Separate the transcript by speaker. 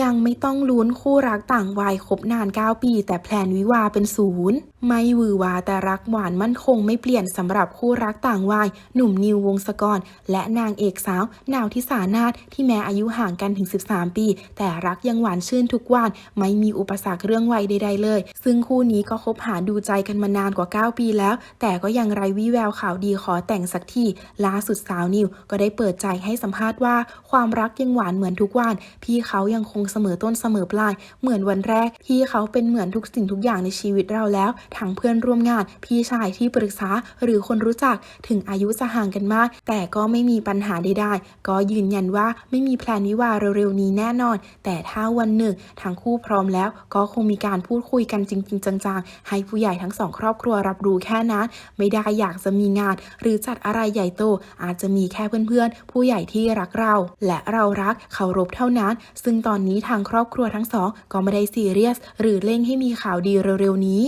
Speaker 1: ยังไม่ต้องลุ้นคู่รักต่างวัยคบนาน 9 ปี แต่แพลนวิวาเป็นศูนย์ไม่วือวาแต่รักหวานมั่นคงไม่เปลี่ยนสำหรับคู่รักต่างวัยหนุ่มนิววงศกร และนางเอกสาวนาวทิสานาถที่แม้อายุห่างกันถึง 13 ปี แต่รักยังหวานชื่นทุกวัน ไม่มีอุปสรรคเรื่องวัยใด ๆ เลย ซึ่งคู่นี้ก็คบหาดูใจกันมานานกว่า 9 ปีแล้ว แต่ก็ยังไร้วี่แววข่าวดีขอแต่งสักทีล่าสุดสาวนิวก็ได้เปิดใจให้สัมภาษณ์ว่า ความรักยังหวานเหมือนทุกวันพี่เขายังคคงเสมอต้นเสมอปลาย เหมือนวันแรกพี่เขาเป็นเหมือนทุกสิ่งทุกอย่างในชีวิตเราแล้ว ทั้งเพื่อนร่วมงาน พี่ชายที่ปรึกษาหรือคนรู้จักถึงอายุจะห่างกันมาก แต่ก็ไม่มีปัญหาใดๆก็ยืนยันว่าไม่มีแพลนวิวาเร็วๆนี้แน่นอน แต่ถ้าวันหนึ่งทั้งคู่พร้อมแล้ว ก็คงมีการพูดคุยกันจริง ๆ จังๆ ให้ผู้ใหญ่ทั้งสองครอบครัวรับรู้แค่นั้น ไม่ได้อยากจะมีงาน หรือจัดอะไรใหญ่โต อาจจะมีแค่เพื่อนๆ ผู้ใหญ่ที่รักเรา และเรารักเคารพเท่านั้น ซึ่งตอนนี้ทางครอบครัวทั้งสองก็ไม่ได้ซีเรียส หรือเร่งให้มีข่าวดีเร็วๆนี้